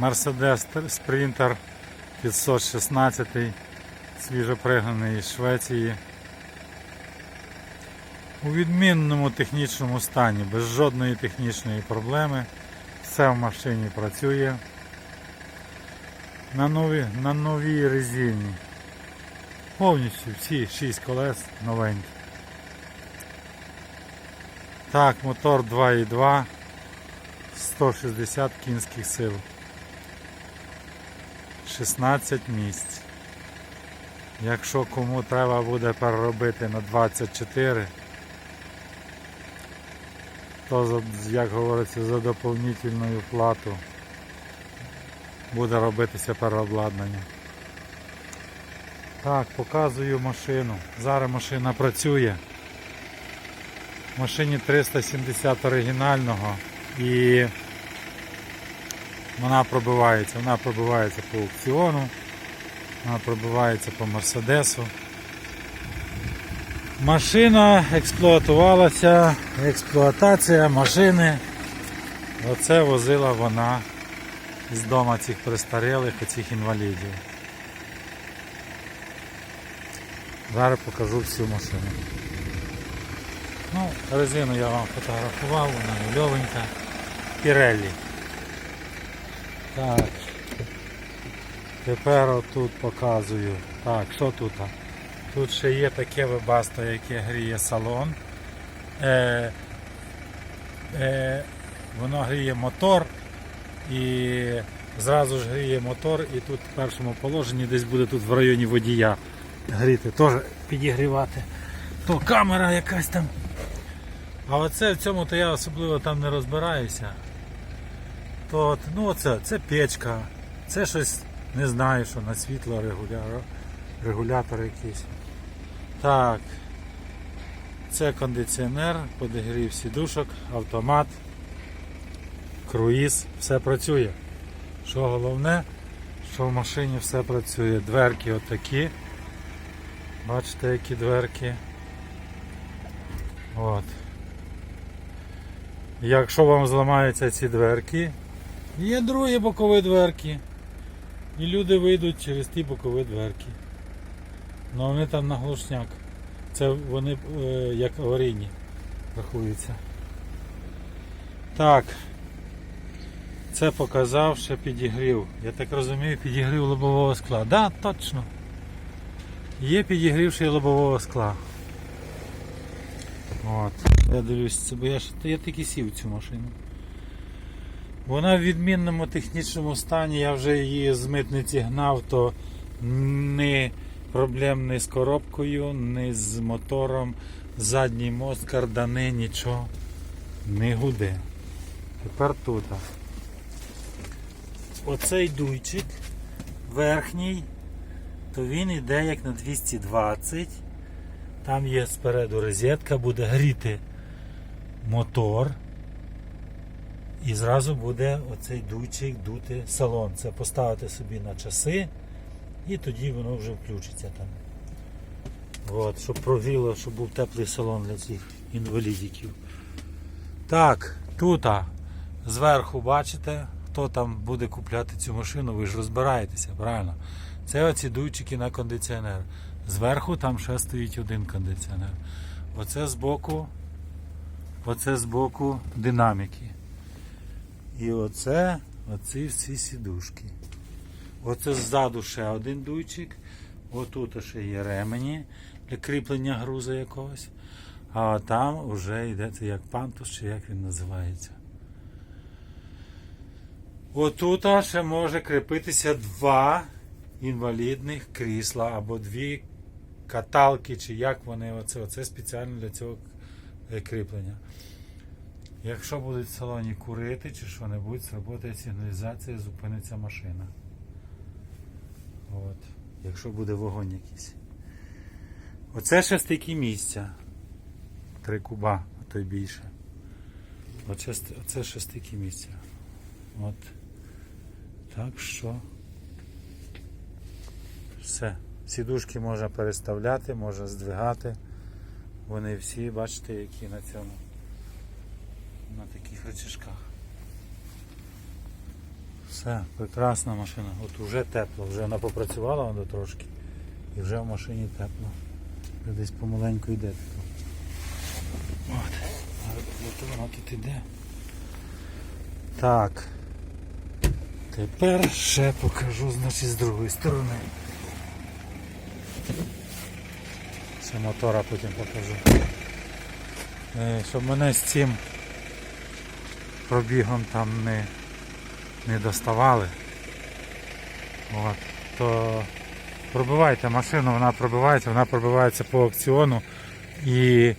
Mercedes Sprinter 516 свіжопригнаний із Швеції. У відмінному технічному стані, без жодної технічної проблеми. Все в машині працює. На новій, на новій резині. Повністю всі 6 колес новенькі. Так, мотор 2.2, 160 кінських сил. 16 місць. Якщо кому треба буде переробити на 24, то як говориться, за доповнительну плату буде робитися переобладнання. Так, показую машину. Зараз машина працює. В машині 370 оригінального і вона пробивається. Вона пробивається по аукціону, вона пробивається по Мерседесу. Машина експлуатувалася, експлуатація машини. Оце возила вона з дому цих престарілих, цих інвалідів. Зараз покажу всю машину. Ну, резину я вам фотографував, вона нульовенька. Pirelli. Так. Тепер отут показую. Так, що тут? Тут ще є таке вебасто, яке гріє салон. Е, е, воно гріє мотор і зразу ж гріє мотор і тут в першому положенні десь буде тут в районі водія гріти, теж підігрівати. То камера якась там. А оце в цьому то я особливо там не розбираюся. То, ну оце, це печка, це щось не знаю, що на світло регуля... регулятор якийсь. Так. Це кондиціонер, подігрів сідушок, автомат, круїз, все працює. Що головне, що в машині все працює. Дверки отакі. Бачите, які дверки. От. Якщо вам зламаються ці дверки, є другі бокові дверки. І люди вийдуть через ті бокові дверки. Ну вони там на глушняк. Це вони е, як аварійні рахуються. Так. Це показав, що підігрів. Я так розумію, підігрів лобового скла. Так, да, точно. Є підігрівший лобового скла. От. Я дивлюсь, бо я я таки сів цю машину. Вона в відмінному технічному стані, я вже її з митниці гнав, то не проблем ні з коробкою, ні з мотором, задній мост, кардани, нічого не гуде. Тепер тут. Оцей дуйчик верхній, то він йде як на 220. Там є спереду розетка, буде гріти мотор. І зразу буде оцей дуйчик дути салон. Це поставити собі на часи і тоді воно вже включиться там. От, щоб прогріло, щоб був теплий салон для цих інвалідиків. Так, тут зверху бачите, хто там буде купляти цю машину, ви ж розбираєтеся, правильно? Це оці дуйчики на кондиціонер. Зверху там ще стоїть один кондиціонер. Оце збоку, оце збоку динаміки. І оце, оці всі сідушки. Оце ззаду ще один дуйчик. Отут ще є ремені для кріплення груза якогось. А там вже йде це як пантус, чи як він називається. Отут ще може кріпитися два інвалідних крісла або дві каталки, чи як вони, оце, оце спеціально для цього е, кріплення. Якщо будуть в салоні курити чи що-небудь, сработає сигналізація, зупиниться машина. От. Якщо буде вогонь якийсь. Оце ще стільки місця. Три куба, а то й більше. Оце, оце ще місця. От. Так що. Все. Сідушки можна переставляти, можна здвигати. Вони всі, бачите, які на цьому. На таких рычажках. Все, прекрасна машина. От вже тепло, вже вона попрацювала вона трошки. І вже в машині тепло. Десь помаленьку йде. тако. От. А вона тут іде. Так. Тепер ще покажу, значить, з другої сторони. Це мотора потім покажу. Е, Щоб мене з цим пробігом там не, не доставали. От, то пробивайте машину, вона пробивається, вона пробивається по аукціону і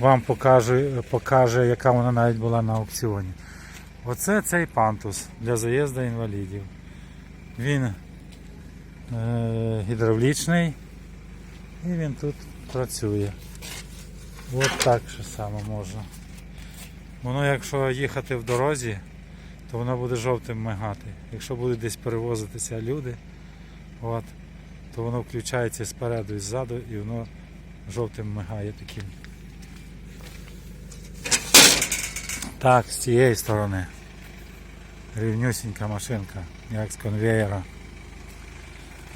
вам покаже, покаже, яка вона навіть була на аукціоні. Оце цей пантус для заїзду інвалідів. Він е, гідравлічний і він тут працює. От так же само можна. Воно якщо їхати в дорозі, то воно буде жовтим мигати. Якщо будуть десь перевозитися люди, от, то воно включається спереду і ззаду і воно жовтим мигає таким. Так, з цієї сторони. Рівнюсінька машинка, як з конвеєра.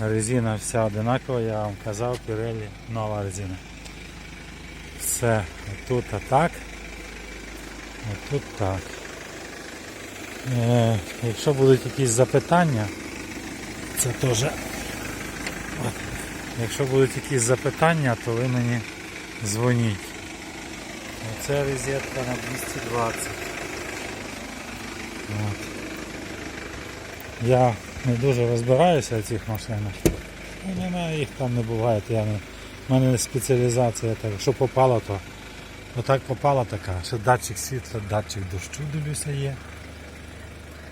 Резина вся одинакова, я вам казав, Pirelli нова резина. Все, тут так, а тут так. Е, якщо будуть якісь запитання, це теж. Якщо будуть якісь запитання, то ви мені дзвоніть. Оце розетка на 220. От. Я не дуже розбираюся в цих машинах. У мене їх там не буває. Я не... У мене спеціалізація так. Що попало, то отак попала така. Ще датчик світла, датчик дощу дивлюся є.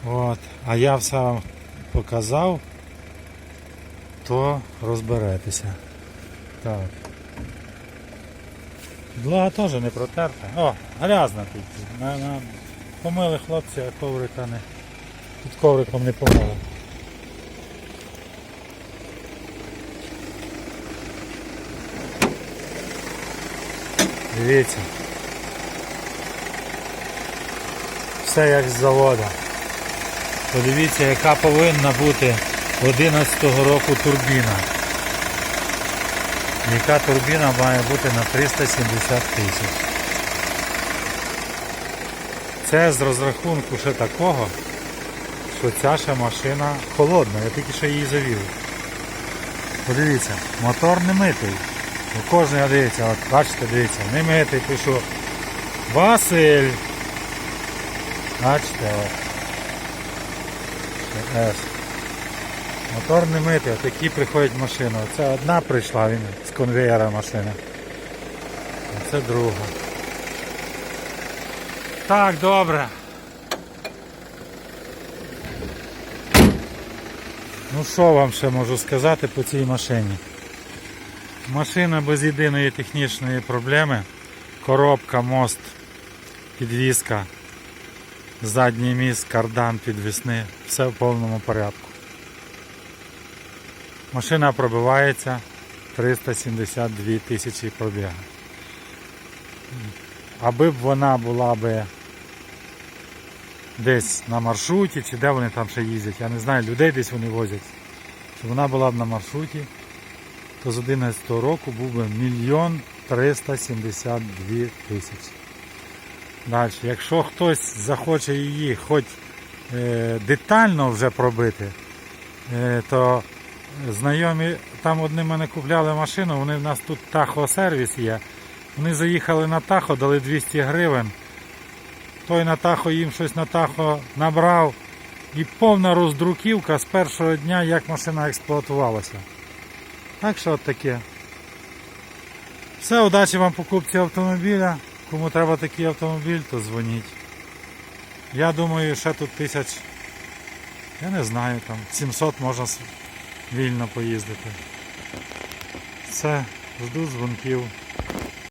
От. А я все вам показав, то розберетеся. Так. Блага теж не протерта. О, грязна тут. Помили хлопці, а коврика не. Тут ковриком не помили. Дивіться. Все як з завода. Подивіться, яка повинна бути 11-го року турбіна. Яка турбіна має бути на 370 тисяч. Це з розрахунку ще такого, що ця ще машина холодна, я тільки що її завів. Подивіться, мотор не митий. У кожного дивіться, от бачите, дивіться, не митий, пишу Василь. Бачите, от. С. Мотор не митий, а такі приходять машини. Це одна прийшла він з конвеєра машина. А це друга. Так, добре. Ну що вам ще можу сказати по цій машині? Машина без єдиної технічної проблеми. Коробка, мост, підвізка, задній міст, кардан, підвісни. Все в повному порядку. Машина пробивається 372 тисячі пробіга. Аби б вона була би десь на маршруті, чи де вони там ще їздять, я не знаю, людей десь вони возять. Щоб вона була б на маршруті, то з 11 року був би мільйон 372 тисячі. Далі, якщо хтось захоче її хоч е, детально вже пробити, е, то знайомі там одні мене купляли машину, вони в нас тут Тахо сервіс є. Вони заїхали на Тахо, дали 200 гривень. Той на Тахо їм щось на Тахо набрав. І повна роздруківка з першого дня, як машина експлуатувалася. Так що от таке. Все, удачі вам покупці автомобіля. Кому треба такий автомобіль, то дзвоніть. Я думаю, ще тут тисяч, я не знаю, там 700 можна вільно поїздити. Все, жду дзвонків.